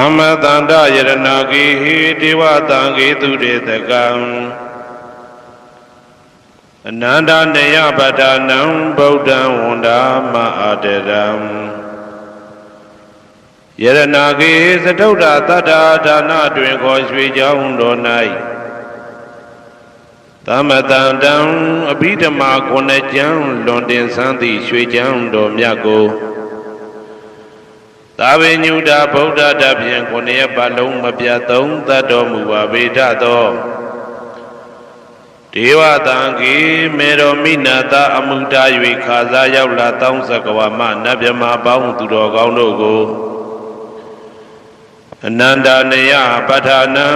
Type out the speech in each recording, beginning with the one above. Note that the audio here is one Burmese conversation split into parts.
သမ္မတန္တယရဏဂေဟိဒေဝတံဂေသူရေတကံအနန္တနေယပဒနံဗုဒ္ဓံဝန္ဒာမအာတရံယရဏဂေသတုဒ္ဓတတ္တာဒါနတွင်ခေါ်ရွှေကြောင်းတော်၌သမတန္တံအဘိဓမ္မာခုနှစ်ကျမ်းလွန်တင်ဆန်းသည့်ရွှေကျမ်းတော်မြတ်ကို သာဝေညုတာဗုဒ္ဓတဖြင့်ခုနှစ်ရက်ပတ်လုံးမပြတ်သုံးသတ်တော်မူပါဗေဒသောဒေဝတံကေမေတော်မိနာတာအမှုတာ၍ခါစားရောက်လာတောင်းစကဝါမနတ်မြမပေါင်းသူတော်ကောင်းတို့ကိုအနန္တနေယပဋ္ဌာနံ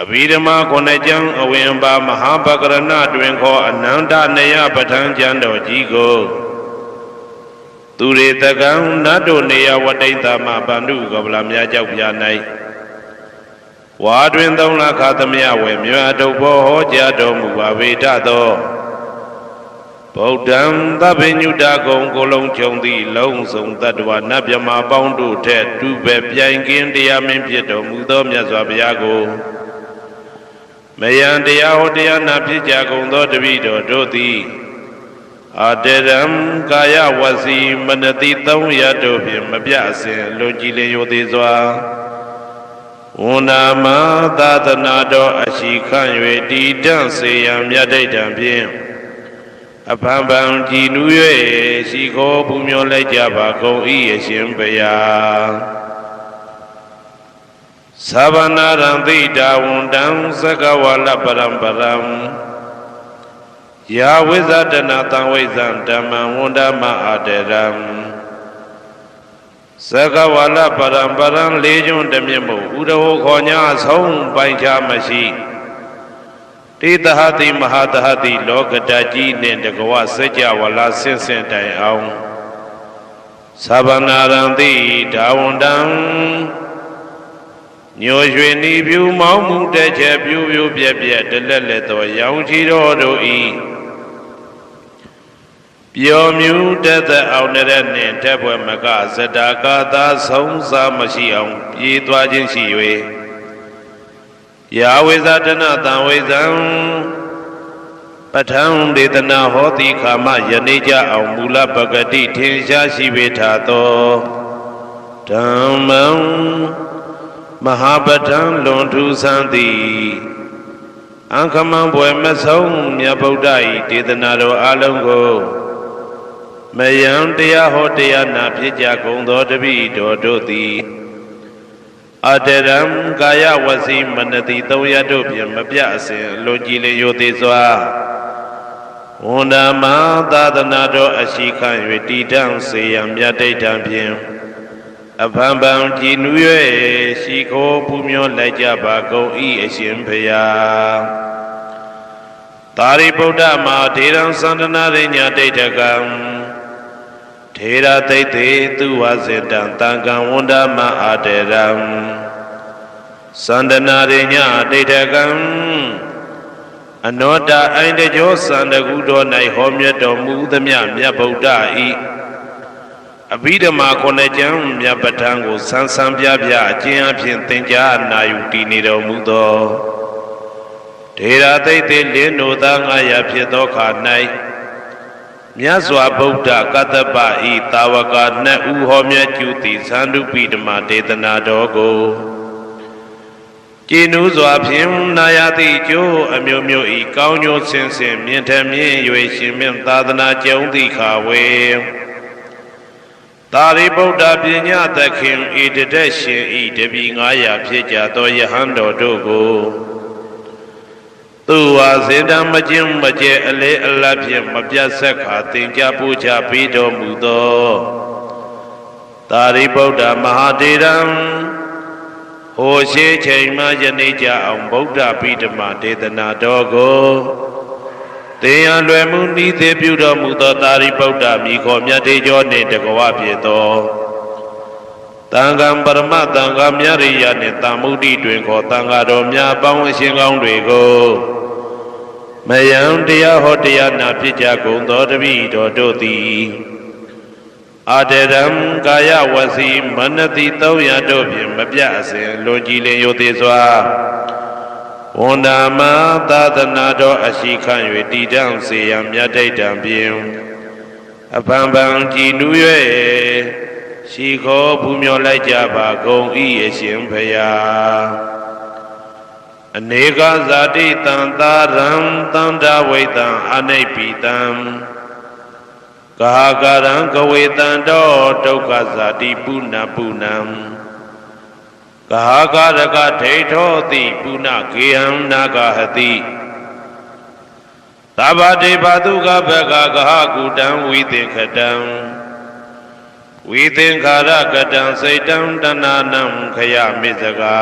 အဘိဓမ္မာခုနှစ်ကျမ်းအဝင်ပါမဟာပကရဏတွင်ခေါ်အနန္တနေယပဋ္ဌာန်းကျမ်းတော်ကြီးကို သူရေတကံနတ်တို့နေယဝတိတမဗန္ဓုကပလာမြတ်ကြောက်ပြ၌ဝါတွင်သုံးလခါသမယဝေမြတ်တုဘောဟောကြားတော်မူပါဝေဒသောဗုဒ္ဓံသဗ္ဗညုတကုံကိုလုံးခြုံသည့်လုံးစုံတ attva နတ်မြမာပေါင်းတို့ထက်တူပဲပြိုင်ကင်းတရားမင်းဖြစ်တော်မူသောမြတ်စွာဘုရားကိုမယံတရားဟောတရားနာဖြစ်ကြကုန်သောတပည့်တော်တို့သည် အတရံကာယဝစီမနတိသုံးရတို့ဖြင့်မပြအစဉ်လွန်ကြည်လင်ရိုသေးစွာဝန္နာမသာသနာတော်အရှိခန့်၍တည်တံ့စေရန်မြတ်ဒိဋ္ဌံဖြင့်အဖန်ဖန်ကြည်နူး၍ရှိခိုးပူမျောလိုက်ကြပါကုန်၏အရှင်ဘုရားသဗ္ဗနာရံသိတာဝန္တံသကဝါလပရံပရံ ယာဝိဇဒနာတံဝိဇံဓမ္မံဝန္ဒမအာတရံသကဝါလပရံပရံလေးကျွန်းတမြင့်မို့ဥဒဟောခေါ်ညာဆုံးပိုင်ချမရှိတေတဟတိမဟာတဟတိလောကတကြီးနှင့်တကဝစัจ java လာဆင့်ဆင့်တိုင်အောင်သဗ္ဗနာရံတိဒါဝန္တံညိုရွှေနီပြူမောင်းမှုတဲ့ချက်ပြူပြူပြက်ပြက်တလက်လက်သောရောင်ချီတော်တို့ဤ ပျော်မြူတတ်တဲ့အောင်တဲ့နှင့်တက်ပွဲမကဇတာကာသာဆုံးစားမရှိအောင်ပြေးသွားခြင်းရှိ၍ယာဝေဇတနာတံဝေဇံပဋ္ဌံဒေသနာဟောတိခာမယနေ့ကြအောင်မူလပဂတိထင်ရှားရှိပေထသောဓမ္မံမဟာပဋ္ဌံလွန်ထူးဆန်းသည်အံခမံဘွယ်မဆုံးမြတ်ဗုဒ္ဓ၏ဒေသနာတော်အလုံးကို မယံတရားဟောတရားနာဖြစ်ကြကုန်သောတပည့်တော်တို့သည်အတရံကာယဝစီမနတိသုံးရတို့ဖြင့်မပြအစဉ်လွန်ကြည်လင်ရိုသေးစွာဝန္ဒမသာသနာတော်အရှိခံ၍တည်တံ့စေရန်မြတ်ဒိဋ္ဌံဖြင့်အဖန်ဖန်ကြည်နူး၍ရှိခိုးပူမျောလိုက်ကြပါကုန်၏အရှင်ဖျားသာရိပုတ္တမဒေရံသန္တနာရိညာဒိဋ္ဌကံ ထေရသိတ်တေသူဝစေတံတံကံဝန္ဒမအာတေရံသန္တနာရိညာဒိဋ္ဌကံအနောတအိုင်တကြောသန္တကုတော်၌ဟောမြတ်တော်မူသမျှမြတ်ဗုဒ္ဓဤအဘိဓမ္မာခုနှစ်ကျမ်းမြတ်ပဋ္ဌာန်းကိုဆန်းဆန်းပြပြအကျဉ်းအဖြစ်သင်ကြားနာယူတည်နေတော်မူသောဒေရာသိတ်တေလင်းတို့သား900ဖြစ်သောခါ၌ မြတ်စွာဘုရားကတ္တပဤတာဝကနှစ်ဦးဟောမြတ်ကျူသည်သန္တုပိဓမ္မာဒေသနာတော်ကိုကျင်းဥစွာဖြင့်နာယတိကျိုးအမျိုးမျိုးဤကောင်းကျိုးဆင်းဆင်းမြင့်ထမြင့်၍ရှင်မြင့်သာသနာကျုံသည့်ခါဝေသာရိပုတ္တပညာသခင်ဤတတက်ရှင်ဤတပီ900ဖြစ်ကြသောယဟန်တော်တို့ကို သူဝါစေတံမကျင်းမကျဲအလေအလတ်ဖြင့်မပြတ်ဆက်ခါသင်ကြပူချပြီးတော်မူသောသာရိပုတ္တမဟာတေရံဟိုရှိချိန်မှယနေ့ကြအောင်ဗုဒ္ဓပိဓမဒေသနာတော်ကိုတင်ရလွယ်မှုဤသေးပြုတော်မူသောသာရိပုတ္တမိခေါ်မြတ်တေကျော်နှင့်တကဝဖြစ်သော တန်ခံပရမတန်ခါမြရိယနှင့်တာမုဒ္ဒိတွင်ခေါ်တန်ခါတော်များပေါင်းအရှင်ကောင်းတွေကိုမယံတရားဟောတရားနာဖြစ်ကြကုန်သောတပည့်တော်တို့သည်အာတရံကာယဝစီမနတိ300တို့ဖြင့်မပြတ်အစဉ်လွန်ကြည်လင်ယိုသေးစွာဝန္ဒာမသာသနာတော်အရှိခံ၍တည်တံ့စေရန်မြတ်တိတ်တံဖြင့်အပံပံကြည်နူး၍ ရှိခေါ်ဘူးမြော်လိုက်ကြပါကုန်ဤအရှင်ဖရာအနေကဇာတိတံသာရံတန္တဝိတံအနိပိတံကာကရံကဝေတံတောဒုက္ခဇာတိပုဏ္ဏပုဏ္ဏံကာကရကဒိဋ္ဌောတိပုဏ္ဏကေဟံနာဂဟတိသဗ္ဗတေဘတုကဘကကဟကုတံဝိသင်္ခတံ ဝိသင်္ခါရကတံစိတ်တံတဏနံခယမိစကာ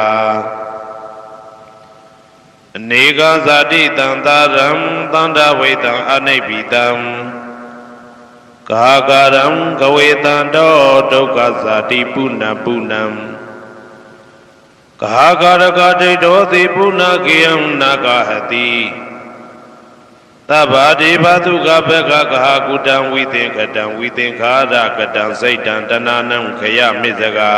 အနေကဇာတိတံသာရံသန္တာဝိတံအနိဗ္ဗိတံကာကရံကဝေတံတောဒုက္ခဇာတိပုဏ္ဏပုဏ္ဏံကာကရကဒိဋ္ဌောတိပုဏ္ဏကေယံနာဂဟတိ သဗ္ဗဒေဘသုကဘကကဟာကုတံဝိသင်္ကတံဝိသင်္ခါရကတံစိတ်တံတဏနံခယမိစကာ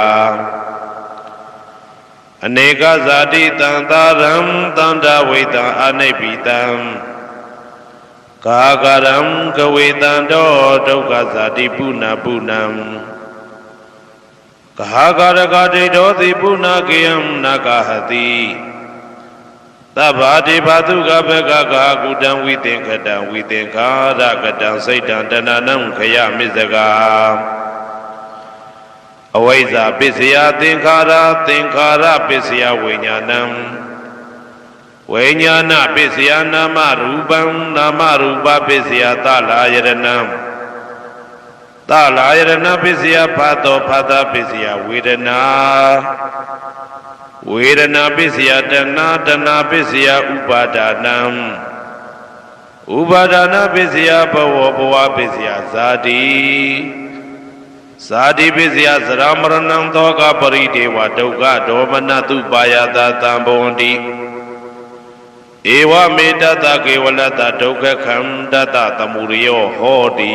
အနေကဇာတိတံသာရံတန္တဝိတံအနိဗ္ဗိတံကာကရံကဝေတံတောဒုက္ခဇာတိပုဏ္ဏပုဏ္ဏံကာကရကတိတောတိပုဏ္ဏကေယံနာဂဟတိ သဗ္ဗတိဘာတုကဘကကာကုတံဝိသင်္ခတံဝိသင်္ခါရကတံစိတ်တံတဏနံခယမစ္စကာအဝိဇ္ဇာပစ္စယသင်္ခါရသင်္ခါရပစ္စယဝိညာဏံဝိညာဏပစ္စယနာမရူပံနာမရူပပစ္စယသလာယရဏံ သလာယရဏပစ္စယဖတ်တော်ဖတ်တာပစ္စယဝေဒနာဝေဒနာပစ္စယတဏတဏပစ္စယဥပါဒနံဥပါဒနာပစ္စယဘဝဘဝပစ္စယဇာတိဇာတိပစ္စယသရမရဏံသောကပရိဒေဝဒုက္ခဒေါမနတုပါယတာတံဘဝန္တိဧဝမေတ္တကေဝလတ္တဒုက္ခခန္တတသမုရိယောဟောတိ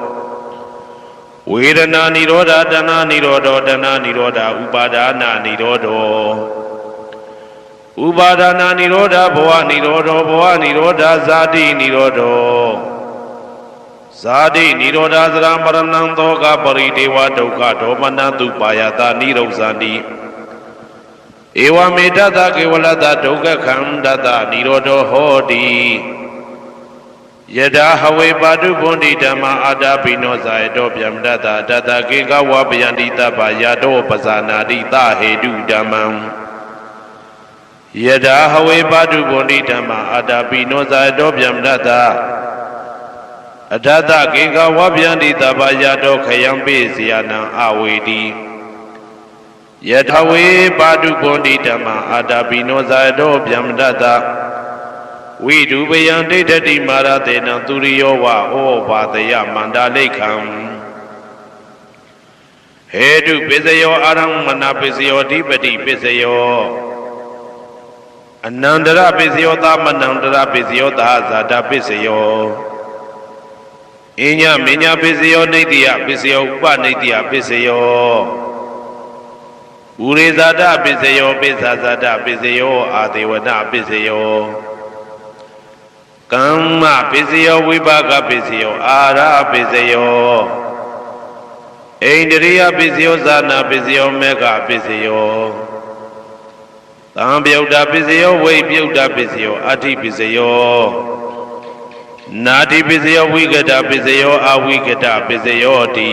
ဝေဒနာនិရောဓတဏនិရောဓောတဏនិရောဓဥပါဒာနာនិရောဓောဥပါဒနာនិရောဓဘဝនិရောဓောဘဝនិရောဓဇာတိនិရောဓောဇာတိនិရောဓသရမရဏံသောကပရိဒေဝဒုက္ခဒေါမနတုပါယတာនិရုဇာတိဧဝမေတ္တကေဝလတဒုက္ခခန္တတនិရောဓောဟောတိ ယထာဟဝေပါတုဘွန်တိဓမ္မအာတာပိနောဇာယတောဗျမတတတတကေကဝပယန္တိတပ္ပယာတောပဇာနာတိသဟေတုဓမ္မံယထာဟဝေပါတုဘွန်တိဓမ္မအာတာပိနောဇာယတောဗျမတတအထတကေကဝပယန္တိတပ္ပယာတောခယံပိစီယနံအဝေတိယထဝေပါတုဘွန်တိဓမ္မအာတာပိနောဇာယတောဗျမတတ ဝိဒုပယံဒိဋ္ဌတိမာရတေနံသူရိယောဝဩဘာတယမန္တာလိခံဟေတုပစ္စယောအာရမဏပစ္စယောဓိပတိပစ္စယောအနန္တရပစ္စယောသမနန္တရပစ္စယောသာဇာတာပစ္စယောအညမညာပစ္စယောနေတိယပစ္စယောဥပနေတိယပစ္စယောဥရိဇာတပစ္စယောပိစ္ဆာဇာတပစ္စယောအာဒေဝနာပစ္စယော ကမ္မပစ္စယောဝိပါကပစ္စယောအာရပစ္စယောဣန္ဒရိယပစ္စယောဇာနာပစ္စယောမေဃပစ္စယောသံပြုတ်တာပစ္စယောဝိပြုတ်တာပစ္စယောအဋ္ဌိပစ္စယောနာတိပစ္စယောဝိကတပစ္စယောအဝိကတပစ္စယောတိ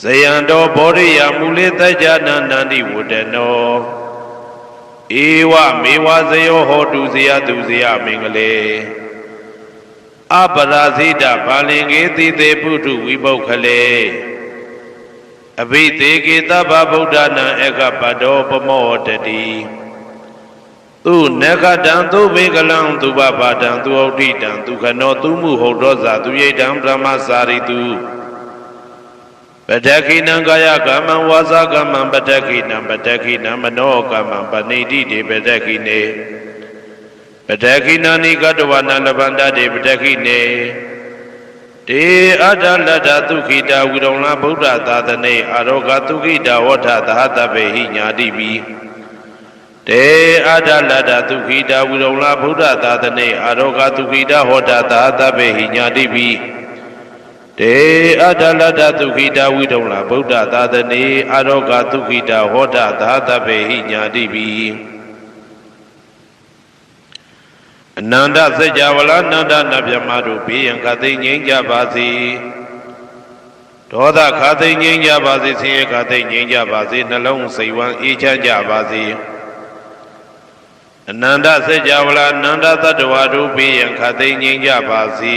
ဇယံတော်ဘောရိယမူလေတကြနန္တန္တိဝတ္တနော ဧဝမေဝဇယောဟောတုဇယသူဇယမင်္ဂလေအပရာဇိတဗာလင်္ကေတိတေပုထုဝိပုခလေအဘိသေကေတဗ္ဗဗုဒ္ဓနာဧကပတောပမောတတိသူနဂတံသူဘေကလံသူဘပါတံသူဩဋိတံသူခနောသူမှုဟုတ်တော်ဇာသူရိတံဗြဟ္မစာရိတု ပတခိနံကာယကမ္မံဝါစာကမ္မံပတခိနံပတခိနံမနောကမ္မံပဏိတိတေပတခိနေပတခိနာနိကတဝနာလဗန္တတေပတခိနေတေအတ္တလတ္တသုခိတာဝိရုံလဗုဒ္ဓသာသနေအာရောဂသုခိတာဝဋ္ဌသဟတဗေဟိညာတိပိတေအတ္တလတ္တသုခိတာဝိရုံလဗုဒ္ဓသာသနေအာရောဂသုခိတာဟောတသဟတဗေဟိညာတိပိ တေအတ္တလတ္တသုခိတာဝိရုံလဗုဒ္ဓသာသနေအာရောဂသုခိတာဟောတသဟတဗေဟိညာတိပိအနန္တစัจ java လာနန္ဒနဗျမတို့ဘေးရန်ခသိငြိမ်းကြပါစေဒေါသခသိငြိမ်းကြပါစေဆင်းရဲခသိငြိမ်းကြပါစေနှလုံးစိတ်ဝမ်းအေးချမ်းကြပါစေအနန္တစัจ java လာနန္ဒတတ္တဝါတို့ဘေးရန်ခသိငြိမ်းကြပါစေ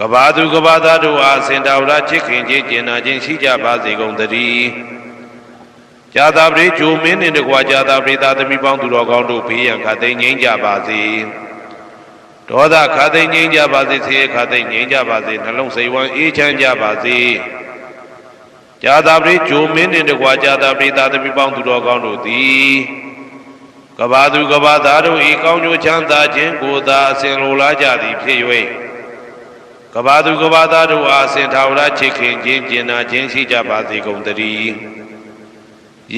ကဘာသူကဘာသားတို့အားစင်တာဝရချစ်ခင်ခြင်းကျင်နာခြင်းရှိကြပါစေကုန်သတည်းဇာတာပရိဂျိုမင်းနှင့်တကွာဇာတာပရိသာသမီပေါင်းသူတော်ကောင်းတို့ဘေးရန်ခတ်သိမ်းငြိမ်းကြပါစေဒေါသခတ်သိမ်းငြိမ်းကြပါစေဆေးခတ်သိမ်းငြိမ်းကြပါစေနှလုံးစိတ်ဝမ်းအေးချမ်းကြပါစေဇာတာပရိဂျိုမင်းနှင့်တကွာဇာတာပရိသာသမီပေါင်းသူတော်ကောင်းတို့သည်ကဘာသူကဘာသားတို့ဤကောင်းကျိုးချမ်းသာခြင်းကိုသာအစဉ်လိုလားကြသည်ဖြစ်၍ ကဘာသူကဘာသားတို့အားစင်ထာဝရချစ်ခင်ခြင်းကျင်နာခြင်းရှိကြပါစေကုန်သတည်း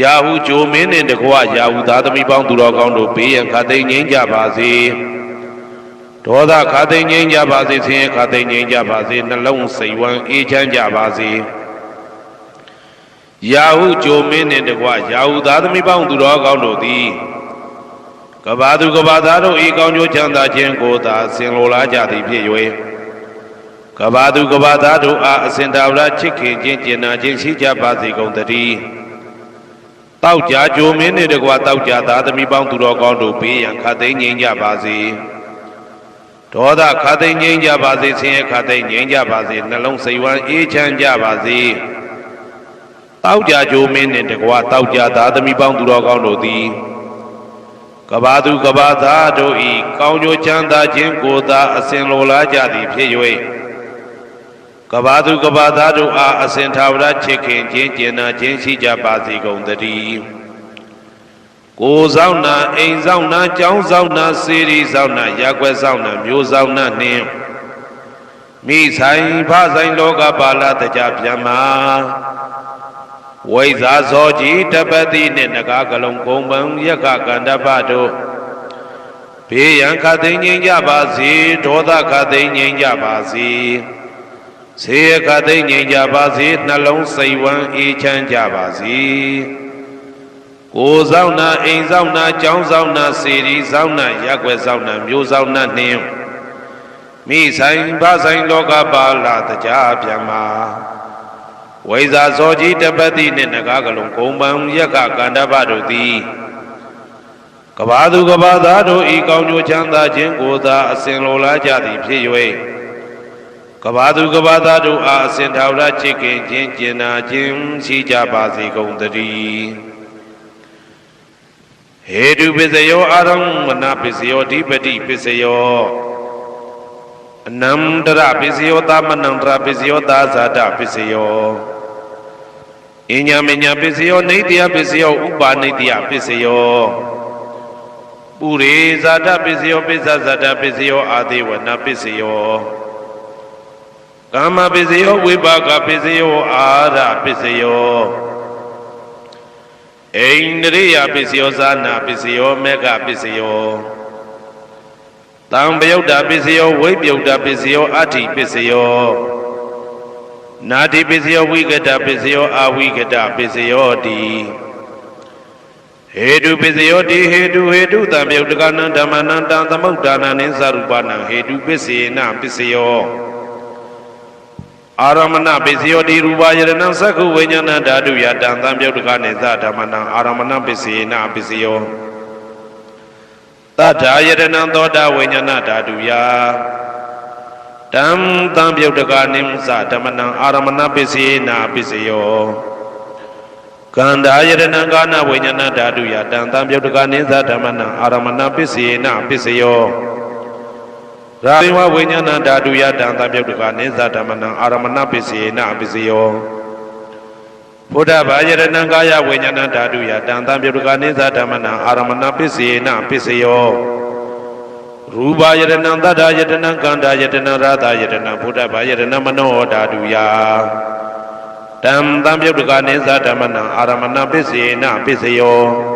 ယာဟုဂျိုမင်းနှင့်တကွယာဟုသားသမီးပေါင်းသူတော်ကောင်းတို့ဘေးရန်ခတ်သိမ်းငြိမ်းကြပါစေဒေါသခတ်သိမ်းငြိမ်းကြပါစေဆင်းရဲခတ်သိမ်းငြိမ်းကြပါစေနှလုံးစိတ်ဝမ်းအေးချမ်းကြပါစေယာဟုဂျိုမင်းနှင့်တကွယာဟုသားသမီးပေါင်းသူတော်ကောင်းတို့သည်ကဘာသူကဘာသားတို့ဤကောင်းကျိုးချမ်းသာခြင်းကိုသာဆင်လိုလားကြသည်ဖြစ်၍ ကကဘာသူကဘာသားတို့အားအစဉ်တာဝရချစ်ခင်ခြင်းကျင်နာခြင်းရှိကြပါစေကုန်သတည်းတောက်ကြကြိုမင်းနှင့်တကွာတောက်ကြသားသမီးပေါင်းသူတော်ကောင်းတို့ဘေးရန်ခတ်သိမ်းငြိမ်းကြပါစေဒေါသခတ်သိမ်းငြိမ်းကြပါစေဆင်းရဲခတ်သိမ်းငြိမ်းကြပါစေနှလုံးစိတ်ဝမ်းအေးချမ်းကြပါစေတောက်ကြကြိုမင်းနှင့်တကွာတောက်ကြသားသမီးပေါင်းသူတော်ကောင်းတို့သည်ကဘာသူကဘာသားတို့ဤကောင်းကျိုးချမ်းသာခြင်းကိုသာအစဉ်လိုလားကြသည်ဖြစ်၍ ကဘာသူကဘာသားတို့အားအစဉ်သာဝရချစ်ခင်ခြင်းကျင်နာခြင်းရှိကြပါစေကုန်သတည်းကိုယ်ဆောင်နာအိမ်ဆောင်နာကျောင်းဆောင်နာစေရီဆောင်နာရက်ွက်ဆောင်နာမျိုးဆောင်နာနှင့်မိဆိုင်ဖဆိုင်လောကပါဠတကြဗျမ္မာဝိဇာဇောကြီးတပတိနှင့်နဂါကလုံးကုံပံယက္ခကန္တပတို့ဘေးရန်ခတ်သိမ်းငြိမ်းကြပါစေဒေါသခတ်သိမ်းငြိမ်းကြပါစေ ဆေးခတ်သိမ်းငြိမ်းကြပါစေနှလုံးစိတ်ဝမ်းအေးချမ်းကြပါစေကိုယ်ဆောင်နာအိမ်ဆောင်နာကျောင်းဆောင်နာစေရီဆောင်နာရက်ွယ်ဆောင်နာမျိုးဆောင်နာနှင်းမိဆိုင်ဗဆိုင်လောကပါလာတကြဗျမ္မာဝိဇာဇောကြီးတပတိနှင့်နဂါကလုံးဂုံပံယက္ခကန္တပတို့သည်ကဘာသူကဘာသားတို့ဤကောင်းကျိုးချမ်းသာခြင်းကိုသာအစဉ်လိုလားကြသည်ဖြစ်၍ ကဘာသူကဘာသားတို့အားအစဉ်ထာဝရချစ်ခင်ခြင်းကျင်နာခြင်းရှိကြပါစေကုန်သတည်းဟေတုပစ္စယောအာရမဏပစ္စယောဓိပတိပစ္စယောအနန္တရပစ္စယောသမနန္တရပစ္စယောသာဇာတပစ္စယောအညမညာပစ္စယောနေတယပစ္စယောဥပါနေတယပစ္စယောပုရိဇာတပစ္စယောပစ္စဇာတပစ္စယောအာဒေဝနာပစ္စယော ကာမပစ္စယောဝိပါကပစ္စယောအာရပစ္စယောအိန္ဒရိယပစ္စယောဇာနာပစ္စယောမေဃပစ္စယောတံပယုတ်တာပစ္စယောဝိပယုတ်တာပစ္စယောအဋ္ဌိပစ္စယောနာတိပစ္စယောဝိကတပစ္စယောအဝိကတပစ္စယောတိဟေတုပစ္စယောတိဟေတုဟေတုတံပယုတ်တကနံဓမ္မနံတံသမုဒ္ဒါနံနိသရူပနံဟေတုပစ္စေနပစ္စယော အာရမဏပစ္စယောတိရူပယရဏံသက္ခုဝိညာဏဓာတုယတံသံပယုတ်တကနိသဓမ္မနံအာရမဏပစ္စေနပစ္စယောတထာယတနံသောတာဝိညာဏဓာတုယတံတံပြုတ်တကနိမသဓမ္မနံအာရမဏပစ္စေနာပစ္စယောကန္တာယတနံကာနဝိညာဏဓာတုယတံတံပြုတ်တကနိသဓမ္မနံအာရမဏပစ္စေနာပစ္စယော ရာဝဝိညာဏဓာတုယတံတံပြုတ်တကနိသဓမ္မနံအာရမဏပစ္စေနာပစ္စယောဘုဒ္ဓဘာယရဏံကာယဝိညာဏဓာတုယတံတံပြုတ်တကနိသဓမ္မနံအာရမဏပစ္စေနာပစ္စယောရူပယတနံတတ္ထယတနံကန္တာယတနံရာသယတနံဘုဒ္ဓဘာယတနံမနောဓာတုယတံတံပြုတ်တကနိသဓမ္မနံအာရမဏပစ္စေနပစ္စယော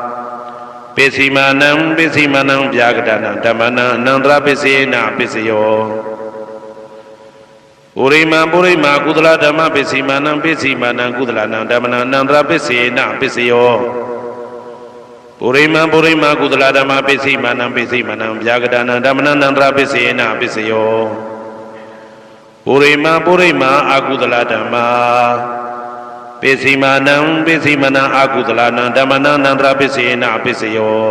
ပစ္စည်းမာနံပစ္စည်းမာနံဗျာကတနံဓမ္မနံအနန္တရပစ္စယေနပစ္စယောပုရိမာပုရိမာကုသလဓမ္မပစ္စည်းမာနံပစ္စည်းမာနံကုသလနံဓမ္မနံအနန္တရပစ္စယေနပစ္စယောပုရိမံပုရိမကုသလဓမ္မပစ္စည်းမာနံပစ္စည်းမာနံဗျာကတနာဓမ္မနန္တရာပစ္စယေနပစ္စယောပုရိမံပုရိမအာကုသလဓမ္မာ ပစ္စည်းမာနံပစ္စည်းမာနံအာကုသလနံဓမ္မနန္တရာပစ္စယေနပစ္စယော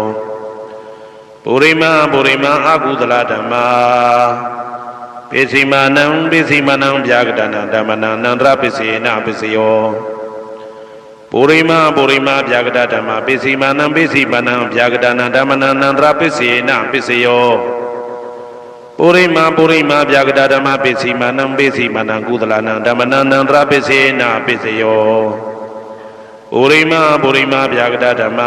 ပုရိမံပုရိမအာကုသလဓမ္မာပစ္စည်းမာနံပစ္စည်းမာနံဗျာကတနာဓမ္မနန္တရာပစ္စယေနပစ္စယောပုရိမပုရိမဗျာကတဓမ္မပစ္စည်းမာနံပစ္စည်းမာနံဗျာကတနာဓမ္မနန္တရာပစ္စယေနပစ္စယော ပုရိမပုရိမဗျာကတဓမ္မပစ္စည်းမာနံပစ္စည်းမာနံကုသလနံဓမ္မနန္တရာပစ္စယေနပစ္စယောပုရိမပုရိမဗျာကတဓမ္မ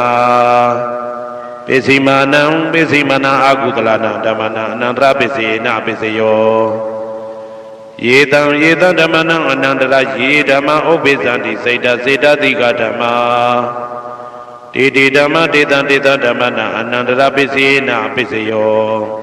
ပစ္စည်းမာနံပစ္စည်းမာနံအာကုသလနံဓမ္မနံအနန္တရာပစ္စယေနပစ္စယောယေတံယေတံဓမ္မနံအနန္တရယေဓမ္မဥပ္ပိသံတိစိတ်တစေတတိကဓမ္မာတေတိဓမ္မတေတံတေတံဓမ္မနံအနန္တရပစ္စေနပစ္စယော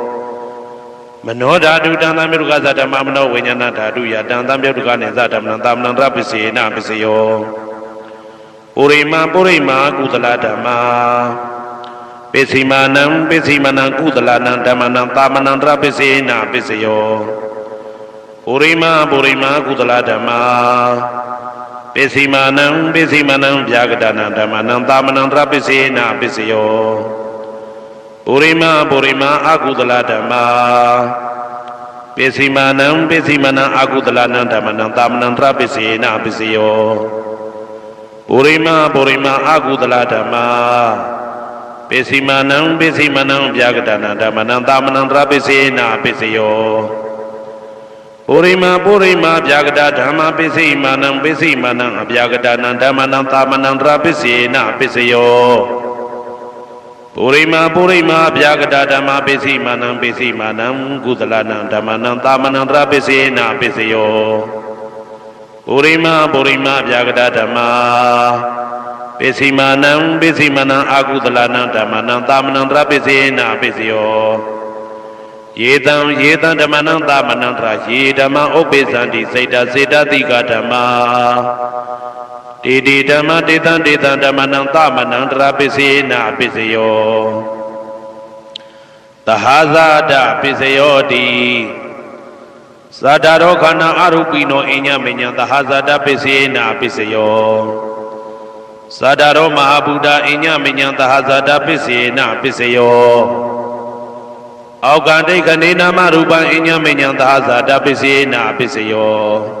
မနောဓာတုတံသံပြုတ်ကသဓမ္မမနောဝိညာဏဓာတုယတံသံပြုတ်ကနေသဓမ္မနံသာမဏံတရပစ္စေနပစ္စယောပုရိမပုရိမာကုသလဓမ္မာပစ္စည်းမာနံပစ္စည်းမနံကုသလနံဓမ္မနံသာမဏံတရပစ္စေနပစ္စယောပုရိမပုရိမကုသလဓမ္မာပစ္စည်းမာနံပစ္စည်းမနံဗျာကတနံဓမ္မနံသာမဏံတရပစ္စေနပစ္စယော ပုရိမပုရိမအကုသလဓမ္မာပစ္စည်းမာနံပစ္စည်းမနံအကုသလနံဓမ္မနံသာမဏံတရပစ္စေနပစ္စယောပုရိမပုရိမအကုသလဓမ္မာပစ္စည်းမနံပစ္စည်းမနံဗျာကတနာဓမ္မနံသာမဏံတရပစ္စေနာပစ္စယောပပုရိမာပုရိမာဗျာကတာဓမ္မပစ္စည်းမာနံပစ္စည်းမာနံအဗျာကတာနံဓမ္မနံသာမနံတရာပစ္စေနပစ္စယော ပုရိမာပုရိမာဗျာကတာဓမ္မပစ္စည်းမာနံပစ္စည်းမာနံကုသလနံဓမ္မနံသာမနံတရာပစ္စေနပစ္စယောပုရိမာပုရိမာဗျာကတာဓမ္မာပစ္စည်းမာနံပစ္စည်းမာနံအာကုသလနံဓမ္မနံသာမနံတရာပစ္စေနပစ္စယောယေတံယေတံဓမ္မနံသမနံတရာယေဓမ္မဥပ္ပိသန္တိစိတ်တစေတတိကဓမ္မာ တေတိဓမ္မတေတံတေတံဓမ္မနံသမနံတရာပစ္စေနာပစ္စယောသဟာဇာတပစ္စယောတိသတ္တရောခန္ဓာအရုပိနောအညမညံသဟာဇာတပစ္စေနာပစ္စယောသတ္တရောမဟာဗုဒ္ဓအညမညံသဟာဇာတပစ္စေနာပစ္စယောအောက်ကဒိဋ္ဌနေနာမရူပံအညမညံသာဇာတပစ္စေနာပစ္စယော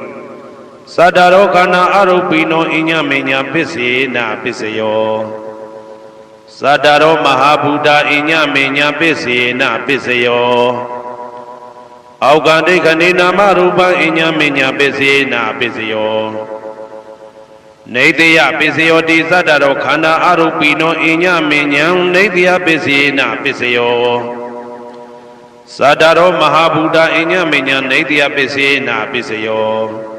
သတ္တရောခန္ဓာအရုပိနောအညမညပစ္စေနာပစ္စယောသတ္တရောမဟာဗုဒ္ဓအညမညပစ္စေနာပစ္စယောအောက်ကဒိဋ္ဌနေနာမရူပံအညမညပစ္စေနာပစ္စယောနေတယပစ္စယောတိသတ္တရောခန္ဓာအရုပိနောအညမညံနေတယပစ္စေနာပစ္စယောသာတရောမဟာဗုဒ္ဓအညမညနေတယပစ္စေနာပစ္စယော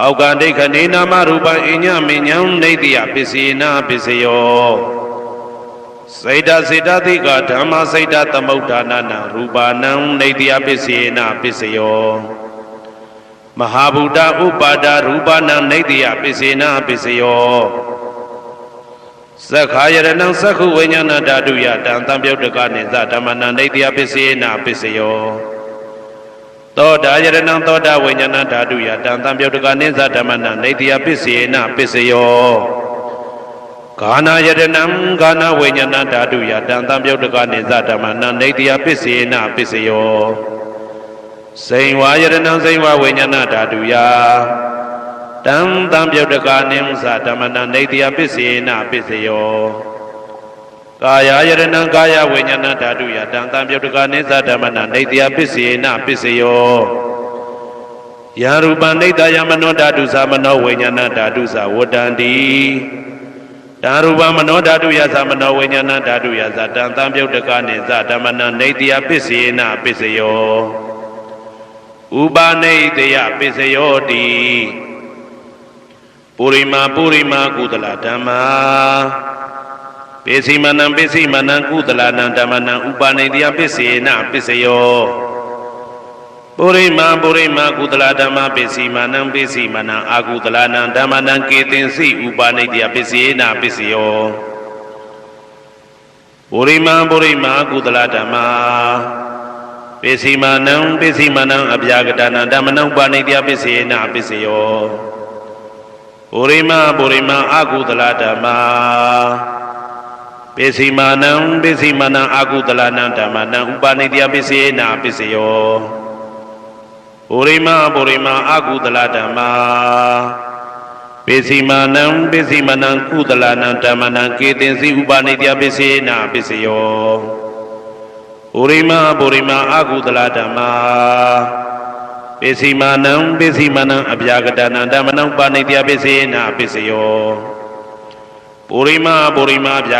အောက်ကဒိဋ္ဌနေနာမရူပံအညမညနေတယပစ္စေနာပစ္စယောစေတစေတတိကဓမ္မစေတသမုဋ္ဌာနနာရူပနံနေတယပစ္စေနာပစ္စယောမဟာဗုဒ္ဓဥပါဒရူပနံနေတယပစ္စေနာပစ္စယောသက္ခာယရဏံသက္ခုဝိညာဏဓာတုယတံတံပြုတ်တကနိသဓမ္မနံဒိဋ္ဌိယပစ္စေနာပစ္စယော သောတာယရဏံသောတာဝိညာဏဓာတုယတံတံပြုတ်တကနိသဓမ္မနံဒိဋ္ဌိယပစ္စေနာပစ္စယောဂာနာယရဏံဂာနာဝိညာဏဓာတုယတံတံပြုတ်တကနိသဓမ္မနံဒိဋ္ဌိယပစ္စေနာပစ္စယောစိန်ဝါယရဏံစိန်ဝါဝိညာဏဓာတုယတံတံပြုတ်တကာနိသဓမ္မနနေတယပစ္စေနပစ္စယော ကာယယရဏံကာယဝိညာဏဓာတုယတံတံပြုတ်တကာနိသဓမ္မနနေတယပစ္စေနပစ္စယောယရူပနိတယမနောဓာတုသမနောဝိညာဏဓာတုသဝတ္တန္တိဓာရူပမနောဓာတုယသမနောဝိညာဏဓာတုယသတံတံပြုတ်တကာနိသဓမ္မနနေတယပစ္စေနပစ္စယောဥပနိတယပစ္စယောတိပုရိမာပုရိမာကုသလဓမ္မာ ပိစီမနံပိစီမနံကုသလနံဓမ္မနံဥပါနေတယပစ္စေနပစ္စယောပုရိမာပုရိမာကုသလဓမ္မပိစီမနံပိစီမနံအာကုသလနံဓမ္မနံကေတင်စီဥပါနေတယပစ္စေနပစ္စယောပုရိမာပုရိမာကုသလဓမ္မာပိစီမနံပိစီမနံအပြာကတနံဓမ္မနံဥပါနေတယပစ္စေနပစ္စယောပုရိမပုရိမအကုသလဓမ္မာ ပိစီမာနံပိစီမာနံအကုသလနံဓမ္မနံဥပနိတယပိစေနာပိစယောပုရိမပုရိမအကုသလဓမ္မာပိစီမာနံပိစီမာနံကုသလနံဓမ္မနံကေတင်စီဥပနိတယပိစေနာပိစယောပုရိမပုရိမအကုသလဓမ္မာပိစီမာနံပိစီမာနံအပြာကတနံဓမ္မနံပါဏိတယပိစေနာပိစယောပုရိမပုရိမအပြာ